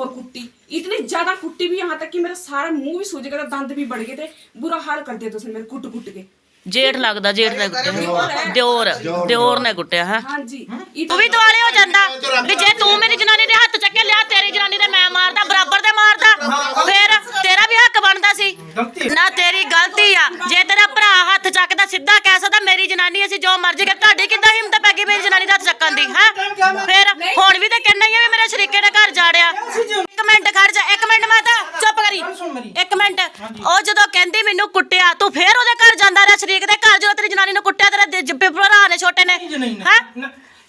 और कुट्टी इतनी ज्यादा कुट्टी भी यहाँ तक कि मेरा सारा मुंह भी सूज गया था, दंद भी बढ़ गए थे बुरा हाल कर दिया था उसने मेरे कुट कुट के ਜੇਠ ਲੱਗਦਾ ਜੇਠ ਨੇ ਕੁੱਟਿਆ ਦਿਓਰ ਦਿਓਰ ਨੇ ਕੁੱਟਿਆ ਹੈ हाँ जी ਤੂੰ इतना ਵੀ ਦੁਆਲੇ ਹੋ ਜਾਂਦਾ ਵੀ ਜੇ ਤੂੰ ਮੇਰੀ ਜਨਾਨੀ ਦੇ ਹੱਥ ਚੱਕੇ ਲਿਆ ਤੇਰੀ ਜਨਾਨੀ ਦੇ ਮੈਂ ਮਾਰਦਾ ਬਰਾਬਰ ਦੇ ਮਾਰਦਾ ਉਹ ਜਦੋਂ ਕਹਿੰਦੀ ਮੈਨੂੰ ਕੁੱਟਿਆ ਤੂੰ ਫੇਰ ਉਹਦੇ ਘਰ ਜਾਂਦਾ ਰਿਹਾ ਸ਼ਰੀਕ ਦੇ ਘਰ ਜਦੋਂ ਤੇਰੀ ਜਨਾਨੀ ਨੂੰ ਕੁੱਟਿਆ ਤੇਰਾ ਜਿੱਪੇ ਭਰਾ ਨੇ ਛੋਟੇ ਨੇ ਹੈ?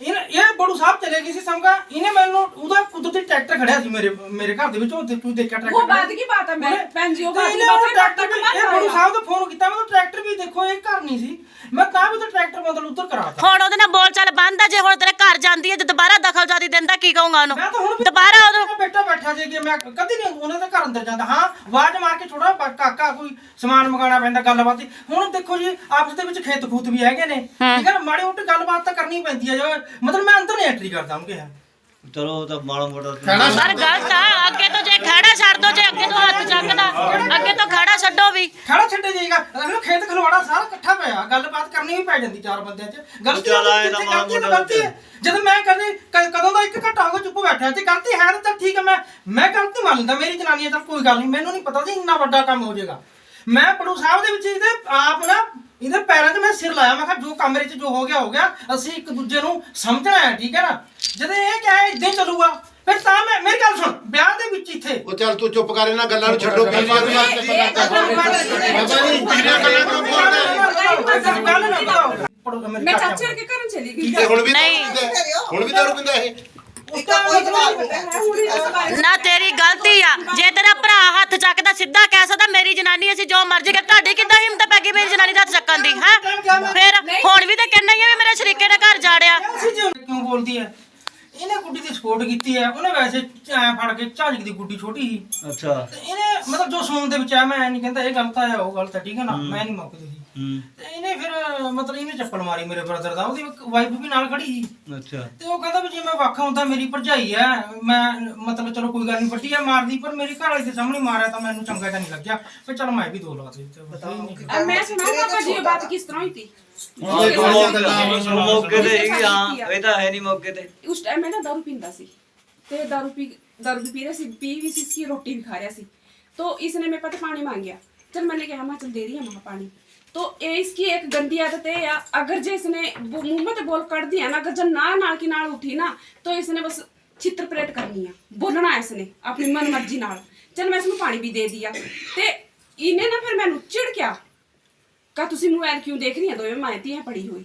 ਇਹ ਇਹ ਬੜੂ ਸਾਹਿਬ ਚਲੇ ਗਈ ਸੀ ਸੰਗਾ ਇਹਨੇ ਮੈਨੂੰ ਉਹਦਾ ਕੁਦਰਤੀ ਟਰੈਕਟਰ ਖੜਿਆ ਸੀ ਮੇਰੇ ਮੇਰੇ ਘਰ ਦੇ ਵਿੱਚ ਉਹ ਤੂੰ ਦੇਖਿਆ ਟਰੈਕਟਰ ਉਹ ਬਾਤ ਕੀ ਬਾਤ ਹੈ ਮੈਂ ਭੈਣ ਜੀ ਉਹ ਬਾਤ ਕੀ ਬਾਤ ਹੈ ਬੜੂ ਸਾਹਿਬ ਤੋਂ ਫੋਨ ਕੀਤਾ ਮੈਨੂੰ ਟਰੈਕਟਰ ਵੀ ਦੇਖੋ ਇਹ ਘਰ ਨਹੀਂ ਸੀ। ਮੈਂ ਤਾਂ ਵੀ ਤਾਂ ਟਰੈਕਟਰ ਮਤਲਬ ਉੱਧਰ ਕਰਾਤਾ ਹੁਣ ਉਹਦੇ ਨਾਲ ਬੋਲ ਚਾਲ ਬੰਦ ਆ ਜੇ ਹੁਣ ਤੇਰੇ ਘਰ ਜਾਂਦੀ ਹੈ ਤੇ ਦੁਬਾਰਾ ਦਖਲ ਜਾਦੀ ਦਿੰਦਾ ਕੀ ਕਹੂੰਗਾ ਮੈਂ ਤਾਂ ਉਹਨੂੰ ਹੁਣ ਵੀ ਦੁਬਾਰਾ ਉਹਨੂੰ ਮੇਰਾ ਬੇਟਾ ਬੈਠਾ ਸੀ ਕਿ ਮੈਂ ਕਦੀ ਨਹੀਂ ਉਹਨਾਂ ਦੇ ਘਰ ਅੰਦਰ ਜਾਂਦਾ। ਹਾਂ ਆਵਾਜ਼ ਮਾਰ ਕੇ ਛੋੜਾ ਕਾਕਾ ਕੋਈ ਸਮਾਨ ਮੰਗਾਉਣਾ ਪੈਂਦਾ ਗੱਲਬਾਤ ਹੀ। ਹੁਣ ਦੇਖੋ ਜੀ ਆਪਸ ਦੇ ਵਿੱਚ ਖੇਤ ਖੂਤ ਵੀ ਹੈਗੇ ਨੇ। ਠੀਕ ਹੈ ਨਾ? ਮਾੜੀ ਮੋਟੀ ਗੱਲਬਾਤ ਤਾਂ ਕਰਨੀ ਪੈਂਦੀ ਹੈ ਜੋ ਮਤਲਬ ਮੈਂ ਅੰਦਰ ਨਹੀਂ ਐਂਟਰੀ ਕਰਦਾ ਉਹਨੂੰ ਕਿਹਾ ਚਲੋ ਉਹ ਤਾਂ ਮਾੜਾ ਮੋਟਾ ਪਰ ਗਲਤ ਆ ਅੱਗੇ ਤੋਂ ਜੇ ਖੜਾ ਛੱਡ ਦੋ ਜੇ ਅੱਗੇ ਤੋਂ ਹੱਥ ਚੱਕਦਾ ਅੱਗੇ ਤੋਂ ਖੜਾ ਛੱਡੋ ਵੀ। ਖੜਾ ਛੱਡੇ ਜਾਏਗਾ ਅਗਲੇ ਖੇਤ ਖਲਵਾੜਾ ਸਾਰਾ ਇਕੱਠਾ ਪਿਆ। ਗੱਲਬਾਤ ਕਰਨੀ ਵੀ ਪੈ ਜਾਂਦੀ ਚਾਰ ਬੰਦਿਆਂ 'ਚ। ਗਲਤੀ ਗਲਤੀ ਤਾਂ ਗਲਤੀ ਹੈ। ਜਦੋਂ ਮੈਂ ਕਦੇ ਕਦੋਂ ਦਾ ਇੱਕ ਘੰਟਾ ਹੋ ਚੁੱਪ ਬੈਠਾ ਜੇ ਗਲਤੀ ਹੈ ਤਾਂ ਠੀਕ ਹੈ ਮੈਂ ਮੈਂ ਗਲਤੀ ਮੰਨ ਲੈਂਦਾ ਮੇਰੀ ਜਨਾਨੀ ਤਾਂ ਕੋਈ ਗੱਲ ਨਹੀਂ ਮੈਨੂੰ ਨਹੀਂ ਪਤਾ ਸੀ ਇੰਨਾ ਵੱਡਾ ਕੰਮ ਹੋ ਜਾਏਗਾ। ਮੈਂ ਪੜੂ ਸਾਹਿਬ ਦੇ ਵਿੱਚ ਇਹਦੇ ਆਪ ਨਾ ਇਹਦੇ ਪੈਰਾਂ 'ਤੇ ਮੈਂ ਸਿਰ ਲਾਇਆ ਮੈਂ ਕਿਹਾ ਜੋ ਕਮਰੇ 'ਚ ਜੋ ਹੋ ਗਿਆ ਹੋ ਗਿਆ ਅਸੀਂ ਇੱਕ ਦੂਜੇ ਨੂੰ ਸਮਝਣਾ ਹੈ ਠੀਕ ਹੈ ਨਾ? ਜਦੋਂ ਇਹ ਕਹੇ ਇਦਾਂ ਚੱਲੂਗਾ ਫਿਰ ਤਾਂ ਮੈਂ ਮੇਰੀ ਗੱਲ ਸੁਣ ਵਿਆਹ ਦੇ ਵਿੱਚ ਇੱਥੇ ਉਹ ਚੱਲ ਤੂੰ ਚੁੱਪ ਕਰ ਇਹਨਾਂ ਗੱਲਾਂ ਨੂੰ ਛੱਡੋ ਪੀਰੀਆਂ ਨੂੰ ਯਾਦ ਤੇ ਪੀਰੀਆਂ ਗੱਲਾਂ ਕਿਉਂ ਬੋਲਦਾ ਗੱਲ ਨਾ ਮੈਂ ਚਾਚੇ ਵਰਗੇ ਘਰੋਂ ਚਲੀ ਗਈ ਹੁਣ ਵੀ ਨਹੀਂ ਹੁਣ ਵੀ ਦਾਰੂ ਪਿੰਦਾ ਇਹ ਉਸ ਦਾ ਕੋਈ ਜਵਾਬ ਨਹੀਂ ਨਾ ਤੇਰੀ ਗਲਤੀ ਆ ਜੇ ਤੇਰਾ ਭਰਾ ਹੱਥ ਚੱਕਦਾ ਸਿੱਧਾ ਕਹਿ ਸਕਦਾ ਮੇਰੀ ਜਨਾਨੀ ਅਸੀਂ ਜੋ ਮਰਜ਼ੀ ਕਰ ਤੁਹਾਡੀ ਕਿੱਦਾਂ ਹਿੰਮਤ ਪੈ ਗਈ ਮੇਰੀ ਜਨਾਨੀ ਦਾ ਹੱਥ ਚੱਕਣ ਦੀ ਹੈ ਫਿਰ ਹੁਣ ਵੀ ਤਾਂ ਕਹਿਣਾ ਹੀ ਆ ਵੀ ਮੇਰੇ ਸ਼ਰੀਕੇ ਨੇ ਘਰ ਜਾੜਿਆ ਕਿਉਂ ਬੋਲਦੀ ਹੈ ਇਹਨੇ ਗੁੱਡੀ ਦੀ ਸਪੋਰਟ ਕੀਤੀ ਹੈ ਉਹਨੇ ਵੈਸੇ ਐ ਫੜ ਕੇ ਝਾਂਜਕ ਦੀ ਗੁੱਡੀ ਛੋਟੀ ਸੀ। ਅੱਛਾ। ਤੇ ਇਹਨੇ ਮਤਲਬ ਜੋ ਸੂਨ ਦੇ ਵਿੱਚ ਆ ਮੈਂ ਨਹੀਂ ਕਹਿੰਦਾ ਇਹ ਗਲਤ ਆ ਉਹ ਗਲਤ ਆ ਠੀਕ ਹੈ ਨਾ? ਮੈਂ ਨਹੀਂ ਮੁੱਕਦੀ ਸੀ। ਤੇ ਇਹਨੇ ਫਿਰ ਮਤਲਬ ਇਹਨੇ ਚੱਪਲ ਮਾਰੀ ਮੇਰੇ ਬ੍ਰਦਰ ਦਾ ਉਹਦੀ ਵਾਈਫ ਵੀ ਨਾਲ ਖੜੀ ਸੀ। ਅੱਛਾ। ਤੇ ਉਹ ਕਹਿੰਦਾ ਵੀ ਜੇ ਮੈਂ ਵੱਖ ਹੁੰਦਾ ਮੇਰੀ ਭਰਜਾਈ ਆ ਮੈਂ ਮਤਲਬ ਚਲੋ ਕੋਈ ਗੱਲ ਨਹੀਂ ਵੱਡੀ ਆ ਮਾਰਦੀ ਪਰ ਮੇਰੇ ਘਰ ਵਾਲੇ ਦੇ ਸਾਹਮਣੇ ਮਾਰਿਆ ਤਾਂ ਮੈਨੂੰ ਚੰਗਾ ਤਾਂ ਨਹੀਂ ਲੱਗਿਆ। ਫਿਰ ਚਲ ਮੈਂ ਵੀ ਦੋ ਲਾ ਦੇ ਬਤਾਓ ਮੈਂ ਸੁਣਾਉਂਗਾ ਭਾਜੀ ਇਹ ਬਾਤ ਕਿਸ ਤਰ੍ਹਾਂ ਹੋਈ ਸੀ बात किस तरह हुई थी ਮੌਕੇ ਤੇ ਹੀ ਹਾਂ ਇਹ ਤਾਂ ਹੈ ਨਹੀਂ ਮੌਕੇ ਤੇ ਉਸ ਟਾਈਮ ਮੈਂ ਨਾ ਦਾਰੂ ਪੀਂਦਾ ਸੀ ਤੇ ਦਾਰੂ ਪੀ ਦਾਰੂ ਵੀ ਪੀ ਰਿਹਾ ਸੀ ਪੀ ਵੀ ਸੀ ਸੀ ਰੋਟੀ ਵੀ ਖਾ ਰਿਹਾ ਸੀ तो इसने मेरे पास पानी मांगया चल मैंने कहा मैं चल दे रही है मां पानी तो ये इसकी एक गंदी आदत है या अगर जे इसने वो मुंह में तो बोल कर दिया ना अगर जब ना नाल की नाल उठी ना तो इसने बस चित्र परेड करनी है बोलना है इसने अपनी मन मर्जी नाल चल मैं इसमें पानी भी दे दिया ते इन्हें ना फिर मैंने चिड़ क्या का ਤੁਸੀਂ ਮੋਬਾਈਲ ਕਿਉਂ ਦੇਖ ਰਹੀ ਦੋਵੇਂ ਮਾਂ ਧੀਆਂ ਪੜੀ ਹੋਈ।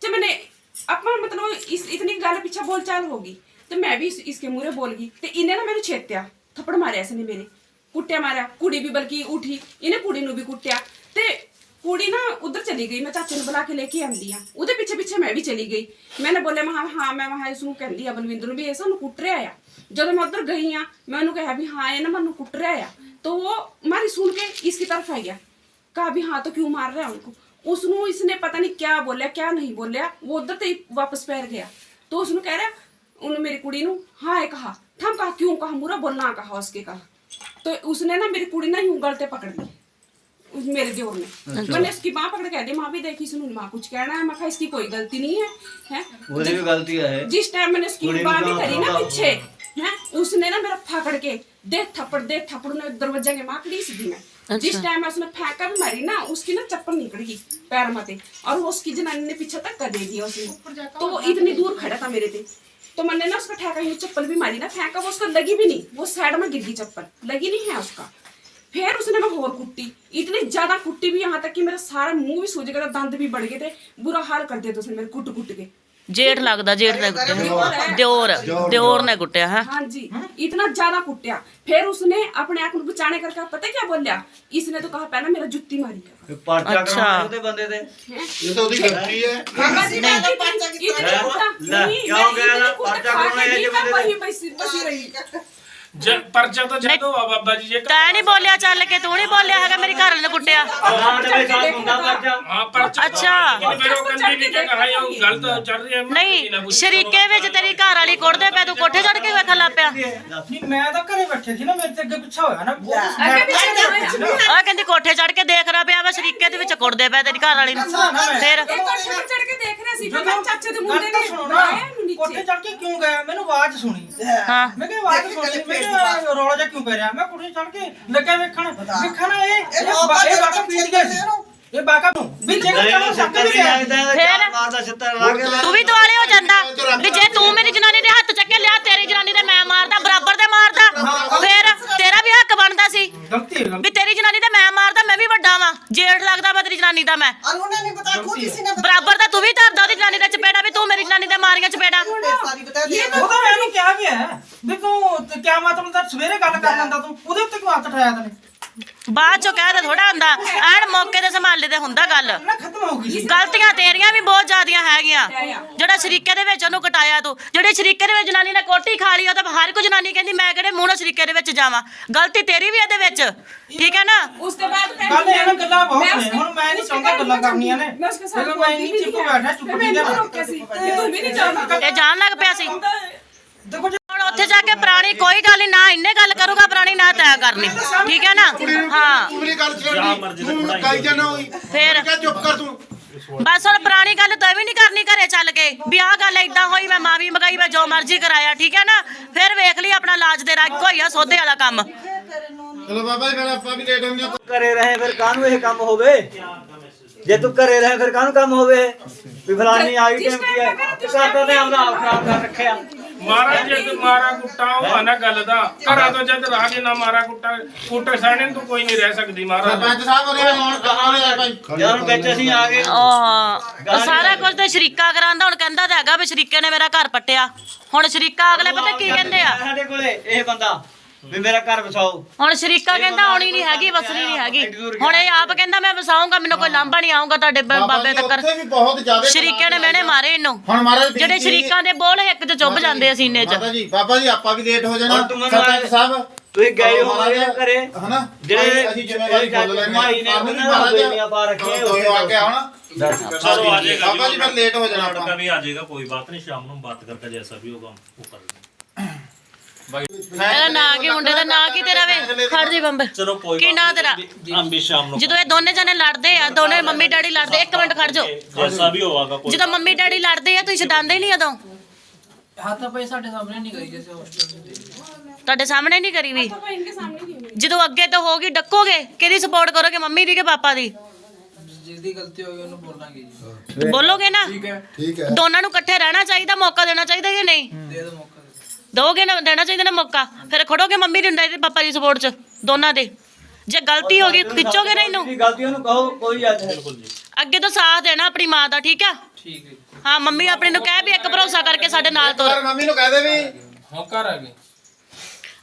ਤੇ ਮੈਨੇ ਆਪਾਂ ਮਤਲਬ ਇਸ ਇਤਨੀ ਗੱਲ ਪਿੱਛੇ ਬੋਲ ਚਾਲ ਹੋ ਗਈ। ਤੇ ਮੈਂ ਵੀ ਇਸ ਇਸਕੇ ਮੂਰੇ ਬੋਲ ਗਈ। ਤੇ ਇਹਨੇ ਨਾ ਮੈਨੂੰ ਛੇਤਿਆ। ਥੱਪੜ ਮਾਰਿਆ ਇਸਨੇ ਮੇਰੇ। ਕੁੱਟਿਆ ਮਾਰਿਆ। ਕੁੜੀ ਵੀ ਬਲਕਿ ਉਠੀ। ਇਹਨੇ ਕੁੜੀ ਨੂੰ ਵੀ ਕੁੱਟਿਆ। ਤੇ ਕੁੜੀ ਨਾ ਉਧਰ ਚਲੀ ਗਈ। ਮੈਂ ਚਾਚੇ ਨੂੰ ਬੁਲਾ ਕੇ ਲੈ ਕੇ ਆਂਦੀ ਆ। ਉਹਦੇ ਪਿੱਛੇ ਪਿੱਛੇ ਮੈਂ ਵੀ ਚਲੀ ਗਈ। ਮੈਂ ਮੈਨੇ ਬੋਲੇ ਮਹਾ ਹਾਂ, ਮੈਂ ਮਹਾ ਇਸ ਨੂੰ ਕਹਿੰਦੀ ਆ ਬਲਵਿੰਦਰ ਨੂੰ ਵੀ, ਇਹ ਸਾਨੂੰ ਕੁੱਟ ਰਿਹਾ ਆ। ਜਦੋਂ ਮੈਂ ਉਧਰ ਗਈ ਆ, ਮੈਂ ਉਹਨੂੰ ਕਿਹਾ ਵੀ, ਹਾਂ, ਇਹ ਨਾ ਮੈਨੂੰ ਕੁੱਟ ਰਿਹਾ ਆ। ਤਾਂ ਉਹ ਮਾਰੀ ਸੁਣ ਕੇ ਇਸ ਦੀ ਤਰਫ ਆ। ਗਿਆ कहा भी हाँ तो क्यों मार रहा है उनको? उसने इसने पता नहीं क्या बोलिया क्या नहीं बोलिया वो उधर तो वापस पैर गया। तो उसने कह रहा उन मेरी कुड़ी नू हाँ है कहा थम कहा क्यों कहा मुरा बोलना कहा उसके कहा। तो उसने ना मेरी कुड़ी ना यूँ गलते पकड़ ली मेरे ज़ोर ने। मैंने उसकी माँ पकड़ कह दी माँ भी देखी सुनू माँ कुछ कहना है? मैं इसकी कोई गलती नहीं है, है? जिस टाइम मैंने उसकी माँ भी करी ना पीछे उसने ना मेरा पकड़ के दे थप्पड़ दे थप्पड़ ने दरवाजे के माकड़ी सीधी में। जिस टाइम मैं उसने फेंका भी मारी ना उसकी ना चप्पल निकल गई पैर मते और वो उसकी जनानी ने पीछे तक कर दे दिया उसने तो वो इतनी दूर खड़ा था मेरे से। तो मैंने ना उसका ठेका यूँ चप्पल भी मारी ना फेंका वो उसको लगी भी नहीं वो साइड में गिर गई चप्पल। लगी नहीं है उसका। फिर उसने मैं और कुट्टी इतनी ज़्यादा कुट्टी भी यहाँ तक कि मेरा सारा मुँह भी सूज गया था दंद भी बढ़ गए थे बुरा हाल कर दिया था उसने मेरे कुट कुट के। जेठ लगता जेठ ने कुटिया दियोर दियोर ने कुटिया है हाँ जी इतना ज्यादा कुटिया फिर उसने अपने आप को बचाने करके पता क्या बोलिया इसने तो कहा पहला मेरा जुत्ती मारी अच्छा ये तो उसकी गलती है ਜ- ਪਰ ਜਦੋਂ ਜਦੋਂ ਆ ਬਾਬਾ ਜੀ ਜੇ ਘਰ- ਨਹੀਂ ਬੋਲਿਆ ਚੱਲ ਕੇ ਤੂੰ ਨਹੀਂ ਬੋਲਿਆ ਹੈਗਾ ਮੇਰੇ ਘਰ ਨੇ ਕੁੱਟਿਆ। ਅੱਛਾ। ਨਹੀਂ ਸ਼ਰੀਕੇ ਵਿੱਚ ਤੇਰੀ ਘਰ ਵਾਲੀ ਕੁੱਟਦੇ ਪੈ ਤੂੰ ਕੋਠੇ ਚੜ ਕੇ ਵੇਖਣ ਲੱਗ ਨਹੀਂ ਮੈਂ ਤਾਂ ਘਰੇ ਬੈਠੇ ਸੀ ਨਾ ਮੇਰੇ ਤੇ ਅੱਗੇ ਪਿੱਛਾ ਹੋਇਆ ਨਾ। ਅੱਗੇ ਕਹਿੰਦੀ ਕੋਠੇ ਚੜ ਕੇ ਦੇਖ ਰਿਹਾ ਪਿਆ ਵਾ ਸ਼ਰੀਕੇ ਦੇ ਵਿੱਚ ਕੁੜਦੇ ਪੈ ਤੇਰੀ ਘਰ ਵਾਲੀ ਨੂੰ। ਫਿਰ ਕੋਠੇ ਚੜ ਕੇ ਦੇਖ ਰਿਹਾ ਸੀ ਪਤਾ ਚਾਚੇ ਦੇ ਮੁੰਡੇ ਨੇ ਸੁਣੋ ਨਾ ਕੋਠੇ ਚੜ ਕੇ ਕਿਉਂ ਗਿਆ? ਸੁਣੀ। ਕਿਹਾ ਰੌਲਾ ਜਿਹਾ ਕਿਉਂ ਪੈ ਰਿਹਾ? ਮੈਂ ਕੋਠੇ ਚੜ ਕੇ ਲੱਗਾ ਵੇਖਣ। ਵੇਖਣ ਇਹ ਇਹ ਇਹ ਬਾਕਾ ਪੀਟ ਗਿਆ ਸੀ। ਇਹ ਬਾਕਾ ਨੂੰ ਵੀ ਜੇ ਉਹ ਸ਼ੱਕ ਵੀ ਗਿਆ ਫਿਰ? ਮਾਰਦਾ ਸਿੱਤਰ ਲਾ ਕੇ ਤੂੰ ਵੀ ਦੁਆਲੇ ਹੋ ਜਾਂਦਾ। ਵੀ ਜੇ ਤੂੰ ਮੇਰੀ ਜਨਾਨੀ ਦੇ ਹੱਥ ਚੱਕੇ ਲਿਆ ਤੇਰੀ ਜਨਾਨੀ ਦੇ ਮੈਂ ਮਾਰਦਾ ਬਰਾਬਰ ਤੇ ਮਾਰਦਾ। ਫਿਰ ਤੇਰਾ ਵੀ ਹੱਕ ਬਣਦਾ ਸੀ। ਗਲਤੀ ਹੈ ਵੀ ਤੇਰੀ ਜਨਾਨੀ ਦਾ ਮੈਂ ਮਾਰਦਾ ਮੈਂ ਵੀ ਵੱਡਾ ਵਾਂ ਜੇਠ ਲੱਗਦਾ ਮੈਂ ਤੇਰੀ ਜਨਾਨੀ ਦਾ ਮੈਂ उन्होंने नहीं बताया खुद किसी ने ਬਰਾਬਰ ਦਾ ਤੂੰ ਵੀ ਧਰਦਾ ਉਹਦੀ ਜਨਾਨੀ ਦਾ ਚਪੇੜਾ ਵੀ ਤੂੰ ਮੇਰੀ ਜਨਾਨੀ ਦੇ ਮਾਰੀਆਂ ਚਪੇੜਾ बताया सारी बता दिया ਉਹ ਤਾਂ ਮੈਨੂੰ ਕਿਹਾ ਵੀ ਹੈ ਵੀ ਤੂੰ ਤੇ ਕਿਆ ਮਤਲਬ ਦਾ ਸਵੇਰੇ ਗੱਲ ਕਰ ਲੈਂਦਾ ਤੂੰ ਉਹਦੇ ਉੱਤੇ ਕਿਉਂ ਹੱਥ ਉਠਾਇਆ ਤੈਨੇ ਬਾਅਦ ਚੋਂ ਕਹਿ ਦੇ ਥੋੜਾ ਹੁੰਦਾ ਐਨ ਮੌਕੇ ਤੇ ਸੰਭਾਲੇ ਦੇ ਹੁੰਦਾ ਗੱਲ। ਗਲਤੀਆਂ ਤੇਰੀਆਂ ਵੀ ਬਹੁਤ ਜ਼ਿਆਦੀਆਂ ਹੈਗੀਆਂ। ਜਿਹੜਾ ਸ਼ਰੀਕੇ ਦੇ ਵਿੱਚ ਉਹਨੂੰ ਕਟਾਇਆ ਤੂੰ ਜਿਹੜੇ ਸ਼ਰੀਕੇ ਦੇ ਵਿੱਚ ਜਨਾਨੀ ਨੇ ਕੋਟੀ ਖਾ ਲਈ ਉਹ ਤਾਂ ਹਰ ਕੋ ਜਨਾਨੀ ਕਹਿੰਦੀ ਮੈਂ ਕਿਹੜੇ ਮੂੰਹ ਨਾਲ ਸ਼ਰੀਕੇ ਦੇ ਵਿੱਚ ਜਾਵਾਂ? ਗਲਤੀ ਤੇਰੀ ਵੀ ਇਹਦੇ ਵਿੱਚ ਠੀਕ ਹੈ ਨਾ? ਉਸ ਤੋਂ ਬਾਅਦ ਗੱਲ ਇਹ ਗੱਲਾਂ ਬਹੁਤ ਹੁਣ ਮੈਂ ਨਹੀਂ ਚਾਹੁੰਦਾ ਗੱਲਾਂ ਕਰਨੀਆਂ ਨੇ। ਮੈਂ ਉਸਕੇ ਸਾਥ ਮੈਂ ਬੈਠਾ ਤੂੰ ਵੀ ਨਹੀਂ ਜਾਣ। ਲੱਗ ਪਿਆ ਸੀ। ਹੁਣ ਉੱਥੇ ਜਾ ਕੇ ਪੁਰਾਣੀ ਕੋਈ ਗੱਲ ਨਹੀਂ ਨਾ ਇੰਨੇ ਗੱਲ ਤੈਂ ਕਰਨੀ? ਠੀਕ ਹੈ ਨਾ? ਹਾਂ। ਤੂੰ ਮੇਰੀ ਗੱਲ ਤੂੰ ਕਾਈ ਜਾਣਾ ਹੋਈ ਫਿਰ? ਕਿਆ ਚੁੱਪ ਕਰ ਤੂੰ। ਬਸ ਹੁਣ ਪੁਰਾਣੀ ਗੱਲ ਤੈਂ ਵੀ ਨਹੀਂ ਕਰਨੀ ਘਰੇ ਚੱਲ ਕੇ। ਵੀ ਆਹ ਗੱਲ ਏਦਾਂ ਹੋਈ ਮੈਂ ਮਾਂ ਵੀ ਮਗਾਈ ਮੈਂ ਜੋ ਮਰਜ਼ੀ ਕਰਾਇਆ ਠੀਕ ਹੈ ਨਾ? ਫਿਰ ਵੇਖ ਲਈ ਆਪਣਾ ਲਾਜ ਦੇ ਰੱਖ ਹੋਈ ਆ ਸੋਧੇ ਵਾਲਾ ਕੰਮ। ਚਲੋ ਬਾਬਾ ਜੀ ਫਿਰ ਆਪਾਂ ਵੀ ਲੇਟ ਹੁੰਦੇ ਹਾਂ ਘਰੇ ਰਹੇ ਫਿਰ ਕਾਹਨੂੰ ਇਹ ਕੰਮ ਹੋਵੇ? ਜੇ ਤੂੰ ਘਰੇ ਰਹੇ ਫਿਰ ਕਾਹਨੂੰ ਕੰਮ ਹੋਵੇ? ਵੀ ਫਲਾਨੀ ਆਈ ਟਾਈਮ ਕੀ ਹੈ ਕਿਹਾ ਕਰਦਾ ਤੇ ਆਪਦਾ ਆਪ ਖਰਾਬ ਕਰ ਰੱਖਿਆ। ਮਾਰਾ ਜੇ ਤੂੰ ਮਾਰਾ ਕੁੱਟਾ ਉਹ ਨਾ ਗੱਲ ਦਾ। ਘਰਾਂ ਤੋਂ ਜਦ ਰਾਹ ਜੇ ਨਾ ਮਾਰਾ ਕੁੱਟਾ ਕੁੱਟੇ ਸਾਣੇ ਨੂੰ ਤੂੰ ਕੋਈ ਨਹੀਂ ਰਹਿ ਸਕਦੀ ਮਾਰਾ ਸਰਪੰਚ ਸਾਹਿਬ ਹੋਰੇ ਹੁਣ ਕਹਾਂ ਆ ਭਾਈ? ਜਦੋਂ ਵਿੱਚ ਅਸੀਂ ਆ ਗਏ। ਉਹ ਉਹ ਸਾਰਾ ਕੁਝ ਤੇ ਸ਼ਰੀਕਾ ਕਰਾਂਦਾ ਹੁਣ ਕਹਿੰਦਾ ਤਾਂ ਹੈਗਾ ਵੀ ਸ਼ਰੀਕੇ ਨੇ ਮੇਰਾ ਘਰ ਪੱਟਿਆ। ਹੁਣ ਸ਼ਰੀਕਾ ਅਗਲੇ ਪਤਾ ਕੀ ਕਹਿੰਦੇ ਆ? ਸਾਡੇ ਕੋਲੇ ਇਹ ਬੰਦਾ। ਵੀ ਮੇਰਾ ਘਰ ਵਸਾਓ। ਹੁਣ ਸ਼ਰੀਕਾ ਕਹਿੰਦਾ ਆਉਣੀ ਨਹੀਂ ਹੈਗੀ ਵਸਣੀ ਨਹੀਂ ਹੈਗੀ। ਹੁਣ ਇਹ ਆਪ ਕਹਿੰਦਾ ਮੈਂ ਵਸਾਉਂਗਾ ਮੈਨੂੰ ਕੋਈ ਲਾਂਭਾ ਨਹੀਂ ਆਉਂਗਾ ਤੁਹਾਡੇ ਬਾਬੇ ਤੱਕ। ਸ਼ਰੀਕੇ ਨੇ ਮੈਨੇ ਮਾਰੇ ਇਹਨੂੰ। ਹੁਣ ਮਹਾਰਾਜ ਜਿਹੜੇ ਸ਼ਰੀਕਾਂ ਦੇ ਬੋਲ ਇੱਕ ਚ ਚੁੱਭ ਜਾਂਦੇ ਆ ਸੀਨੇ ਚ। ਮਾਤਾ ਜੀ ਬਾਬਾ ਜੀ ਆਪਾਂ ਵੀ ਲੇਟ ਹੋ ਜਾਣਾ। ਹੁਣ ਤੂੰ ਸਾਹਿਬ ਤੁਸੀਂ ਗਏ ਹੋ ਮਹਾਰਾਜ, ਮੇਰੇ ਹਨਾ? ਜਿਹੜੇ ਅਸੀਂ ਜ਼ਿੰਮੇਵਾਰੀ ਫੁੱਲ ਲੈਣੀ ਮਾਈ ਨੇ ਉਹਨਾਂ ਨਾਲ ਬੇਲੀਆਂ ਪਾ ਰੱਖੀਆਂ ਹੋਏ ਆ ਕੇ ਆਉਣਾ। ਬਾਬਾ ਜੀ ਫਿਰ ਲੇਟ ਹੋ ਜਾਣਾ ਆਪਾਂ। ਵੀ ਆ ਜਾਏਗਾ ਕੋਈ ਬਾਤ ਨਹੀਂ ਸ਼ਾਮ ਨੂੰ ਬਾਤ ਕਰਕੇ ਜੈਸਾ ਵੀ ਹੋਗਾ ਉਹ ਕਰ ਲੈਂਗੇ ਇਹਦਾ ਨਾਂ ਕੀ ਮੁੰਡੇ ਦਾ ਨਾਂ ਕੀ ਤੇਰਾ ਵੇ? ਖੜ ਜੀ ਬੰਬ। ਚਲੋ ਕੋਈ ਕੀ ਨਾਂ ਤੇਰਾ? ਅੰਬੀ ਸ਼ਾਮ ਨੂੰ ਜਦੋਂ ਇਹ ਦੋਨੇ ਜਣੇ ਲੜਦੇ ਆ ਦੋਨੇ ਮੰਮੀ ਡੈਡੀ ਲੜਦੇ ਇੱਕ ਮਿੰਟ ਖੜ ਜਾਓ। ਜੈਸਾ ਵੀ ਹੋਵਾਗਾ ਕੋਈ ਜਦੋਂ ਮੰਮੀ ਡੈਡੀ ਲੜਦੇ ਆ ਤੁਸੀਂ ਛਡਾਉਂਦੇ ਨਹੀਂ ਉਦੋਂ? ਹੱਥ ਪਈ ਸਾਡੇ ਸਾਹਮਣੇ ਨਹੀਂ ਗਈ ਜਿਵੇਂ ਹੋਸਟਲ ਦੇ। ਤੁਹਾਡੇ ਸਾਹਮਣੇ ਨਹੀਂ ਕਰੀ ਵੀ? ਜਦੋਂ ਅੱਗੇ ਤੋਂ ਹੋਗੀ ਡੱਕੋਗੇ? ਕਿਹਦੀ ਸਪੋਰਟ ਕਰੋਗੇ ਮੰਮੀ ਦੀ ਕਿ ਪਾਪਾ ਦੀ? ਜਿਹਦੀ ਗਲਤੀ ਹੋਈ ਉਹਨੂੰ ਬੋਲਾਂਗੇ ਬੋਲੋਗੇ ਨਾ? ਠੀਕ ਹੈ। ਠੀਕ ਹੈ। ਦੋਨਾਂ ਨੂੰ ਇਕੱਠੇ ਰਹਿਣਾ ਚਾਹੀਦਾ ਮੌਕਾ ਦੇਣਾ ਚਾਹੀਦਾ ਕਿ ਨਹੀਂ? ਦੇ ਦੋ ਮੌਕਾ। ਦੋਗੇ ਨਾ ਦੇਣਾ ਚਾਹੀਦਾ ਨਾ ਮੌਕਾ ਫਿਰ ਖੜੋਗੇ ਮੰਮੀ ਦੀ ਤੇ ਪਾਪਾ ਦੀ ਸਪੋਰਟ 'ਚ ਦੋਨਾਂ ਦੇ। ਜੇ ਗਲਤੀ ਹੋ ਗਈ ਖਿੱਚੋਗੇ ਨਾ ਇਹਨੂੰ? ਗਲਤੀਆਂ ਨੂੰ ਕਹੋ ਕੋਈ ਅੱਜ ਅੱਗੇ ਤੋਂ ਸਾਥ ਦੇਣਾ ਆਪਣੀ ਮਾਂ ਦਾ ਠੀਕ ਆ? ਠੀਕ ਹੈ। ਹਾਂ ਮੰਮੀ ਆਪਣੀ ਨੂੰ ਕਹਿ ਵੀ ਇੱਕ ਭਰੋਸਾ ਕਰਕੇ ਸਾਡੇ ਨਾਲ ਤੁਰ। ਮੰਮੀ ਨੂੰ ਕਹਿ ਦੇ ਵੀ। ਹਾਂ ਘਰ ਆ ਗਏ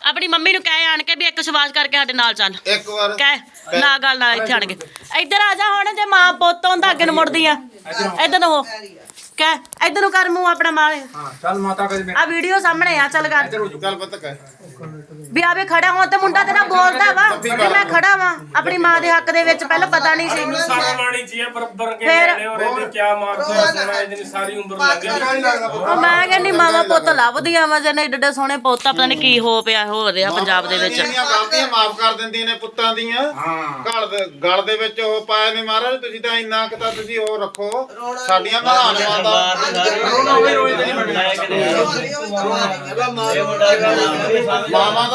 ਆਪਣੀ ਮੰਮੀ ਨੂੰ ਕਹਿ ਆਣ ਕੇ ਵੀ ਇੱਕ ਵਿਸ਼ਵਾਸ ਕਰਕੇ ਸਾਡੇ ਨਾਲ ਚੱਲ। ਇੱਕ ਵਾਰ। ਕਹਿ ਨਾ ਗੱਲ ਨਾ ਇੱਥੇ ਆਣ ਕੇ। ਇੱਧਰ ਆ ਜਾ ਹੁਣ ਜੇ ਮਾਂ ਪੁੱਤ ਹੁੰਦਾ ਅੱਗੇ ਨੂੰ ਮੁੜਦੀ ਆ। ਇੱਧਰ ਨੂੰ ਹੋ। ਕਹਿ ਇੱਧਰ ਨੂੰ ਕਰ ਮੂੰਹ ਆਪਣਾ ਮਾਂ ਹਾਂ ਚੱਲ ਮਾਤਾ ਕਦੇ ਆ ਵੀਡੀਓ ਸਾਹਮਣੇ ਆ ਚੱਲ ਕਰ। ਗੱਲ ਪਤਾ ਕਹਿ ਵੀ ਆਵੇ ਖੜਾ ਹੁਣ ਤੇ ਮੁੰਡਾ ਤੇਰਾ ਬੋਲਦਾ ਵਾ ਵੀ ਮੈਂ ਖੜਾ ਵਾਂ। ਆਪਣੀ ਮਾਂ ਦੇ ਹੱਕ ਦੇ ਵਿੱਚ ਪਹਿਲਾਂ ਪਤਾ ਨਹੀਂ ਸੀ। ਸਰਵਾਣੀ ਜੀ ਬਰਬਰ ਕੇ ਫਿਰ? ਲੈਣੇ ਔਰ ਇਹਨੇ ਕੀ ਮਾਰਦਾ ਸੋਣਾ ਇਹਦੀ ਸਾਰੀ ਉਮਰ ਲੰਘ ਗਈ। ਉਹ ਮੈਂ ਕਹਿੰਦੀ ਮਾਵਾ ਪੁੱਤ ਲੱਭਦੀਆਂ ਵਾ ਜਨੇ ਏਡੇ ਏਡੇ ਸੋਹਣੇ ਪੁੱਤ ਆ, ਪਤਾ ਨਹੀਂ ਕੀ ਹੋ ਪਿਆ ਹੋ ਰਿਹਾ ਪੰਜਾਬ ਦੇ ਵਿੱਚ। ਇੰਨੀਆਂ ਗਲਤੀਆਂ ਮਾਫ ਕਰ ਦਿੰਦੀਆਂ ਨੇ ਪੁੱਤਾਂ ਦੀਆਂ। ਗਲ ਦੇ ਗਲ ਦੇ ਵਿੱਚ ਉਹ ਪਾਏ ਨੇ ਮਹਾਰਾਜ ਤੁਸੀਂ ਤਾਂ ਇੰਨਾ ਕਿ ਤਾਂ ਤੁਸੀਂ ਉਹ ਰੱਖੋ। ਸਾਡੀਆਂ ਦੇ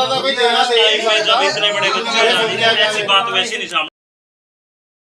तो कोई देना चाहिए इसने बड़े बच्चे ऐसी बात वैसे नहीं सामने